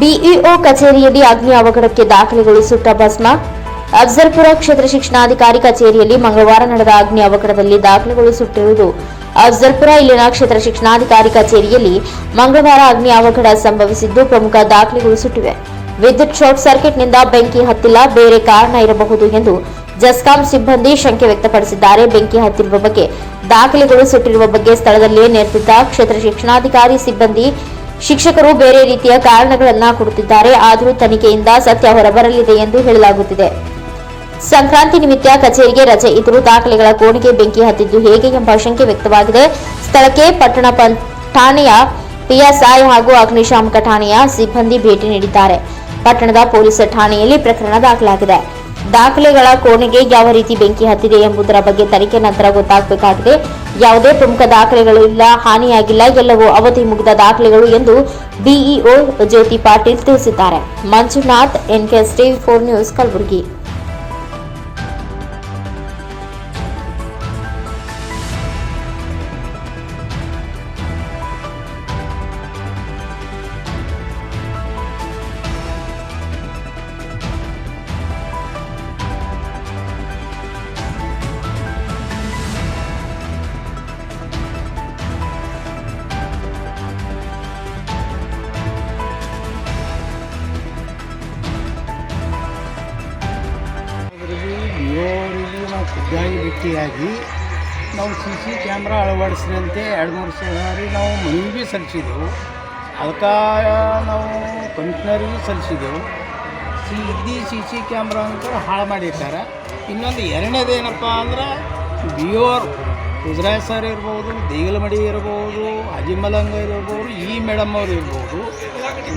BEO ಕಚೇರಿಯಲ್ಲಿ ಅಗ್ನಿ ಅವಘಡಕ್ಕೆ ದಾಖಲೆಗಳು ಸುಟ್ಟ ಭಸ್ಮ. ಅಫ್ಜಲ್ಪುರ ಕ್ಷೇತ್ರ ಶಿಕ್ಷಣಾಧಿಕಾರಿ ಕಚೇರಿಯಲ್ಲಿ ಮಂಗಳವಾರ ನಡೆದ ಅಗ್ನಿ ಅವಘಡದಲ್ಲಿ ದಾಖಲೆಗಳು ಸುಟ್ಟಿರುವುದು ಅಫ್ಜಲ್ಪುರ ಇಲ್ಲಿನ ಕ್ಷೇತ್ರ ಶಿಕ್ಷಣಾಧಿಕಾರಿ ಕಚೇರಿಯಲ್ಲಿ ಮಂಗಳವಾರ ಅಗ್ನಿ ಅವಘಡ ಸಂಭವಿಸಿದ್ದು ಪ್ರಮುಖ ದಾಖಲೆಗಳು ಸುಟ್ಟಿವೆ ವಿದ್ಯುತ್ ಶಾರ್ಟ್ ಸರ್ಕ್ಯೂಟ್ನಿಂದ ಬೆಂಕಿ ಹತ್ತಿಲ್ಲ, ಬೇರೆ ಕಾರಣ ಇರಬಹುದು ಎಂದು ಜಸ್ಕಾಂ ಸಿಬ್ಬಂದಿ ಶಂಕೆ ವ್ಯಕ್ತಪಡಿಸಿದ್ದಾರೆ. ಬೆಂಕಿ ಹತ್ತಿರುವ ಬಗ್ಗೆ ದಾಖಲೆಗಳು ಸುಟ್ಟಿರುವ ಬಗ್ಗೆ ಸ್ಥಳದಲ್ಲಿಯೇ ನೆರೆದಿದ್ದ ಕ್ಷೇತ್ರ ಶಿಕ್ಷಣಾಧಿಕಾರಿ ಸಿಬ್ಬಂದಿ ಶಿಕ್ಷಕರು ಬೇರೆ ರೀತಿಯ ಕಾರಣಗಳನ್ನ ಕೊಡುತ್ತಿದ್ದಾರೆ, ಆದರೂ ತನಿಖೆಯಿಂದ ಸತ್ಯ ಹೊರಬರಲಿದೆ ಎಂದು ಹೇಳಲಾಗುತ್ತಿದೆ. ಸಂಕ್ರಾಂತಿ ನಿಮಿತ್ತ ಕಚೇರಿಗೆ ರಜೆ ಇದ್ದರೂ ದಾಖಲೆಗಳ ಕೋಣೆಗೆ ಬೆಂಕಿ ಹತ್ತಿದ್ದು ಹೇಗೆ ಎಂಬ ಶಂಕೆ ವ್ಯಕ್ತವಾಗಿದೆ. ಸ್ಥಳಕ್ಕೆ ಪಟ್ಟಣ ಠಾಣೆಯ ಪಿಎಸ್ಐ ಹಾಗೂ ಅಗ್ನಿಶಾಮಕ ಠಾಣೆಯ ಸಿಬ್ಬಂದಿ ಭೇಟಿ ನೀಡಿದ್ದಾರೆ. ಪಟ್ಟಣದ ಪೊಲೀಸ್ ಠಾಣೆಯಲ್ಲಿ ಪ್ರಕರಣ ದಾಖಲಾಗಿದೆ. ದಾಖಲೆಗಳ ಕೋಣೆಗೆ ಯಾವ ರೀತಿ ಬೆಂಕಿ ಹತ್ತಿದೆ ಎಂಬುದರ ಬಗ್ಗೆ ತನಿಖೆ ನಂತರ ಗೊತ್ತಾಗಬೇಕಾಗಿದೆ. ಯಾವುದೇ ಪ್ರಮುಖ ದಾಖಲೆಗಳು ಇಲ್ಲ, ಹಾನಿಯಾಗಿಲ್ಲ, ಎಲ್ಲವೂ ಅವಧಿ ಮುಗಿದ ದಾಖಲೆಗಳು ಎಂದು ಬಿಇಒ ಜ್ಯೋತಿ ಪಾಟೀಲ್ ತಿಳಿಸಿದ್ದಾರೆ. Manjunath NKS TV four news, Kalaburagi. ಭೇಟಿಯಾಗಿ ನಾವು ಸಿ ಸಿ ಕ್ಯಾಮ್ರಾ ಅಳವಡಿಸಿದಂತೆ ಎರಡು ಮೂರು ಸಾರಿ ನಾವು ಮನವಿ ಭೀ ಸಲ್ಲಿಸಿದೆವು ಅದಕ್ಕೆ ನಾವು ಕಮಿಷನರಿಗೆ ಸಲ್ಲಿಸಿದೆವು ಸಿ ಇದ್ದಿ ಸಿ ಸಿ ಕ್ಯಾಮ್ರಾ ಅಂತ ಹಾಳು ಮಾಡಿರ್ತಾರೆ. ಇನ್ನೊಂದು ಎರಡನೇದು ಏನಪ್ಪ ಅಂದ್ರೆ ಬಿಯೋರ್ ಗುಜರಾಯ್ ಸರ್ ಇರ್ಬೋದು, ದೇಗಲಮಡಿ ಇರ್ಬೋದು, ಅಜಿಮಲಂಗ ಇರ್ಬೋದು, ಈ ಮೇಡಮ್ ಅವರು ಇರ್ಬೋದು.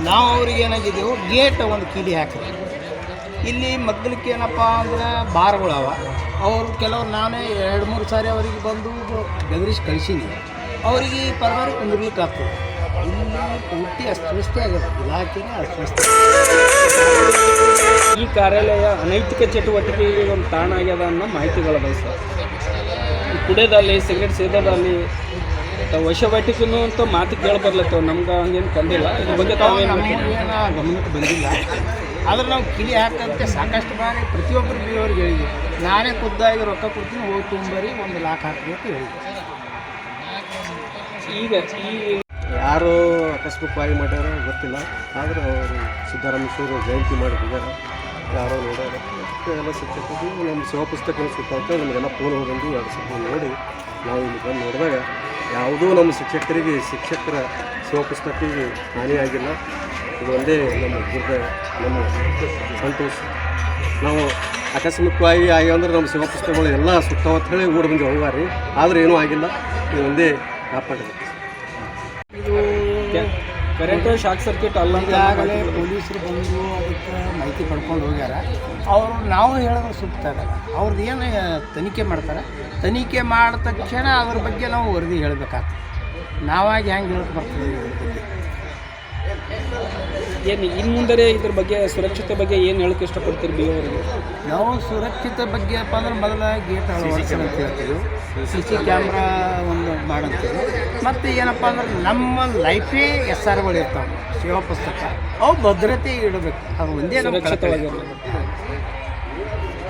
ನಾವು ಅವ್ರಿಗೆ ಏನಾಗಿದ್ದೆವು, ಗೇಟ್ ಒಂದು ಕೀಲಿ ಹಾಕಿದ್ವಿ. ಇಲ್ಲಿ ಮಗ್ಗಲಿಕ್ಕೆ ಏನಪ್ಪ ಅಂದ್ರೆ ಬಾರ್ಗಳವ ಅವರು ಕೆಲವ್ರು ನಾನೇ ಎರಡು ಮೂರು ಸಾರಿ ಅವರಿಗೆ ಬಂದು ಬೆದರಿಸಿ ಕಳಿಸೀನಿ. ಅವರಿಗೆ ಪರವಾಗಿ ಕುಂದಿರ್ಲಿಕ್ಕೆ ಆಗ್ತದೆ ಇಲ್ಲಿ ಪೂರ್ತಿ ಅಸ್ವಸ್ಥೆ ಆಗುತ್ತೆ ಇಲಾಖೆನೇ ಅಸ್ವಸ್ಥ. ಈ ಕಾರ್ಯಾಲಯ ಅನೈತಿಕ ಚಟುವಟಿಕೆಗೆ ಒಂದು ತಾಣ ಆಗ್ಯದ ಅನ್ನೋ ಮಾಹಿತಿಗಳ ಸರ್ ಈ ಕುಡಿಯೋದಲ್ಲಿ ಸಿಗರೇಟ್ ಸೇದೋದಲ್ಲಿ ವಶವಾಟಿಕೂ ಅಂತ ಮಾತು ಕೇಳಿ ಬರ್ಲತ್ತವ. ನಮ್ಗೆ ಹಂಗೇನು ಕಂಡಿಲ್ಲ ಇದ್ರ ಬಗ್ಗೆ ತಾವೇನು ಗಮನಕ್ಕೆ ಬಂದಿಲ್ಲ. ಆದ್ರೆ ನಾವು ಕಿಲಿ ಹಾಕಂತೆ ಸಾಕಷ್ಟು ಬಾರಿ ಪ್ರತಿಯೊಬ್ಬರು ಬೇರೆಯವ್ರಿಗೆ ಹೇಳಿದ್ವಿ ನಾನೇ ಖುದ್ದಾಗಿ ರೊಕ್ಕ ಕೊಡ್ತೀನಿ ಹೋಗಿ ತುಂಬರಿ ಒಂದು ಲಾಕ್ ಹಾಕಬೇಕು ಹೇಳಿದ್ವಿ ಈಗ ಈ ಯಾರು ಅಕಸ್ಮಾತ್ವಾಗಿ ಮಾಡ್ಯಾರ ಗೊತ್ತಿಲ್ಲ. ಆದ್ರೆ ಅವರು ಸಿದ್ದರಾಮೇಶ್ವರ ಜಯಂತಿ ಮಾಡಿದ್ದಾರೆ ಯಾರೋ ನೋಡ್ಯಾರ. ಎಲ್ಲ ಶಿಕ್ಷಕರು ನಮ್ಮ ಶಿವ ಪುಸ್ತಕ ಸುತ್ತ ನಮಗೆಲ್ಲ ಫೋನ್ ಹೋಗಿ ಎರಡು ಸಿಕ್ಕ ನೋಡಿ ನಾವು ಇಲ್ಲಿ ಬಂದು ನೋಡಿದಾಗ ಯಾವುದೂ ನಮ್ಮ ಶಿಕ್ಷಕರಿಗೆ ಶಿಕ್ಷಕರ ಶಿವ ಪುಸ್ತಕಿಗೆ ಹಾನಿಯಾಗಿಲ್ಲ. ಇದು ಒಂದೇ ನಮ್ಮ ದುರ್ಗ ನಮ್ಮ ಸಂತೋಷ. ನಾವು ಆಕಸ್ಮಿಕವಾಗಿ ಆಗಿ ಅಂದ್ರೆ ನಮ್ಮ ಶಿವ ಪುಸ್ತಕಗಳು ಎಲ್ಲ ಸುತ್ತವತ್ತು ಹೇಳಿ ಓಡಿ ಬಂದು ಹೋಗಾರಿ ಆದ್ರೆ ಏನೂ ಆಗಿಲ್ಲ. ಇದು ಒಂದೇ ಕಾಪಾಡಿದೆ ಕರೆಂಟ್ ಶಾಕ್ ಸರ್ಕ್ಯೂಟ್ ಅಲ್ಲ ಅಂತ ಈಗಾಗಲೇ ಪೊಲೀಸರು ಬಂದು ಅದಕ್ಕೆ ಮಾಹಿತಿ ಪಡ್ಕೊಂಡು ಹೋಗ್ಯಾರ. ಅವರು ನಾವು ಹೇಳಿದ್ರೆ ಸೂಕ್ತ ಆಗಲ್ಲ ಅವ್ರದ್ದು ಏನು ತನಿಖೆ ಮಾಡ್ತಾರೆ? ತನಿಖೆ ಮಾಡಿದ ತಕ್ಷಣ ಅದ್ರ ಬಗ್ಗೆ ನಾವು ವರದಿ ಹೇಳಬೇಕಾಗ್ತದೆ. ನಾವಾಗಿ ಹೆಂಗೆ ಹೇಳಕ್ಕೆ ಬರ್ತದೆ ಏನು ಇನ್ನು ಮುಂದೆ ಇದ್ರ ಬಗ್ಗೆ ಸುರಕ್ಷತೆ ಬಗ್ಗೆ ಏನು ಹೇಳಕ್ಕೆ ಇಷ್ಟಪಡ್ತೀರಿ ಬಿ ಅವರಿಗೆ? ನಾವು ಸುರಕ್ಷತೆ ಬಗ್ಗೆ ಅಪ್ಪ ಅಂದ್ರೆ ಮೊದಲ ಗೇಟ್ ಅಳವಡಿಸೋಣ ಅಂತ ಹೇಳ್ತೀವಿ. ಸಿ ಸಿ ಕ್ಯಾಮ್ರಾ ಒಂದು ಮಾಡಂತೀವಿ. ಮತ್ತು ಏನಪ್ಪ ಅಂದ್ರೆ ನಮ್ಮ ಲೈಫೇ ಎಸ್ ಆರ್ಗಳು ಇರ್ತಾವೆ. ಶಿವ ಪುಸ್ತಕ ಅವು ಭದ್ರತೆ ಇಡಬೇಕು. ಅದು ಒಂದೇ ಸುರಕ್ಷಿತವಾಗಿರಬೇಕು.